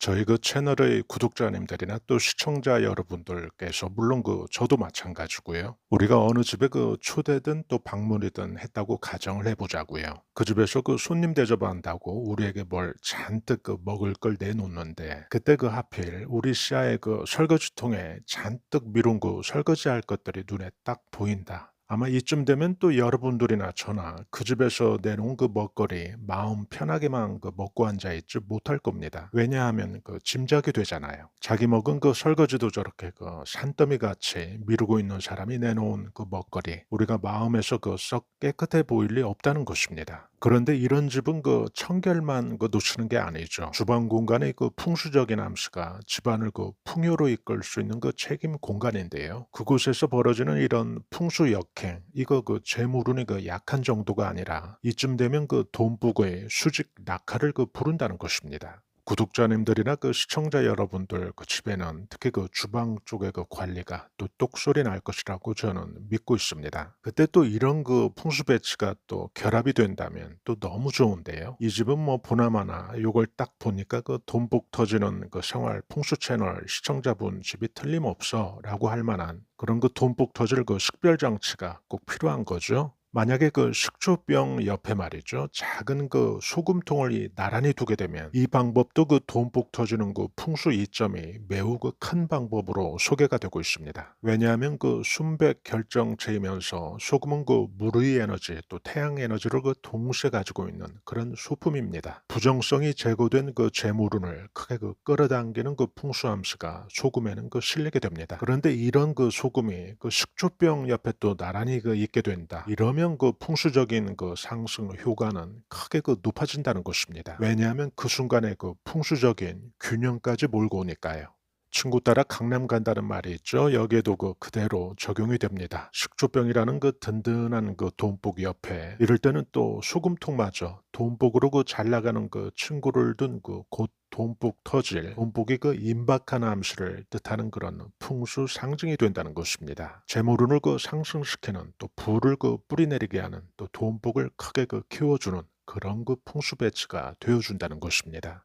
저희 그 채널의 구독자님들이나 또 시청자 여러분들께서 물론 그 저도 마찬가지고요. 우리가 어느 집에 그 초대든 또 방문이든 했다고 가정을 해보자고요. 그 집에서 그 손님 대접한다고 우리에게 뭘 잔뜩 그 먹을 걸 내놓는데 그때 그 하필 우리 시야의 그 설거지통에 잔뜩 미룬 그 설거지할 것들이 눈에 딱 보인다. 아마 이쯤 되면 또 여러분들이나 저나 그 집에서 내놓은 그 먹거리 마음 편하게만 그 먹고 앉아 있지 못할 겁니다. 왜냐하면 그 짐작이 되잖아요. 자기 먹은 그 설거지도 저렇게 그 산더미 같이 미루고 있는 사람이 내놓은 그 먹거리 우리가 마음에서 그 썩 깨끗해 보일 리 없다는 것입니다. 그런데 이런 집은 그 청결만 그 놓치는 게 아니죠. 주방 공간의 그 풍수적인 암시가 집안을 그 풍요로 이끌 수 있는 그 책임 공간인데요. 그곳에서 벌어지는 이런 풍수 역행, 이거 그 재물운이 그 약한 정도가 아니라 이쯤 되면 그 돈북의 수직 낙하를 그 부른다는 것입니다. 구독자님들이나 그 시청자 여러분들 그 집에는 특히 그 주방 쪽의 그 관리가 또 똑소리 날 것이라고 저는 믿고 있습니다. 그때 또 이런 그 풍수 배치가 또 결합이 된다면 또 너무 좋은데요. 이 집은 뭐 보나마나 요걸 딱 보니까 그 돈복 터지는 그 생활 풍수 채널 시청자분 집이 틀림없어라고 할 만한 그런 그 돈복 터질 그 식별 장치가 꼭 필요한 거죠. 만약에 그 식초병 옆에 말이죠. 작은 그 소금통을 이 나란히 두게 되면 이 방법도 그 돈복 터지는 그 풍수 이점이 매우 그 큰 방법으로 소개가 되고 있습니다. 왜냐하면 그 순백 결정체이면서 소금은 그 물의 에너지 또 태양 에너지를 그 동시에 가지고 있는 그런 소품입니다. 부정성이 제거된 그 재물운을 크게 그 끌어당기는 그 풍수함수가 소금에는 그 실리게 됩니다. 그런데 이런 그 소금이 그 식초병 옆에 또 나란히 그 있게 된다. 이러면 그 풍수적인 그 상승 효과는 크게 그 높아진다는 것입니다. 왜냐하면 그 순간에 그 풍수적인 균형까지 몰고 오니까요. 친구 따라 강남 간다는 말이 있죠. 여기에도 그 그대로 적용이 됩니다. 식초병이라는 그 든든한 그 돈복 옆에 이럴 때는 또 소금통마저 돈복으로 그 잘 나가는 그 친구를 둔 그 곧 돈복 터질 돈복이 그 임박한 암시를 뜻하는 그런 풍수 상징이 된다는 것입니다. 재물운을 그 상승시키는 또 불을 그 뿌리내리게 하는 또 돈복을 크게 그 키워주는 그런 그 풍수 배치가 되어준다는 것입니다.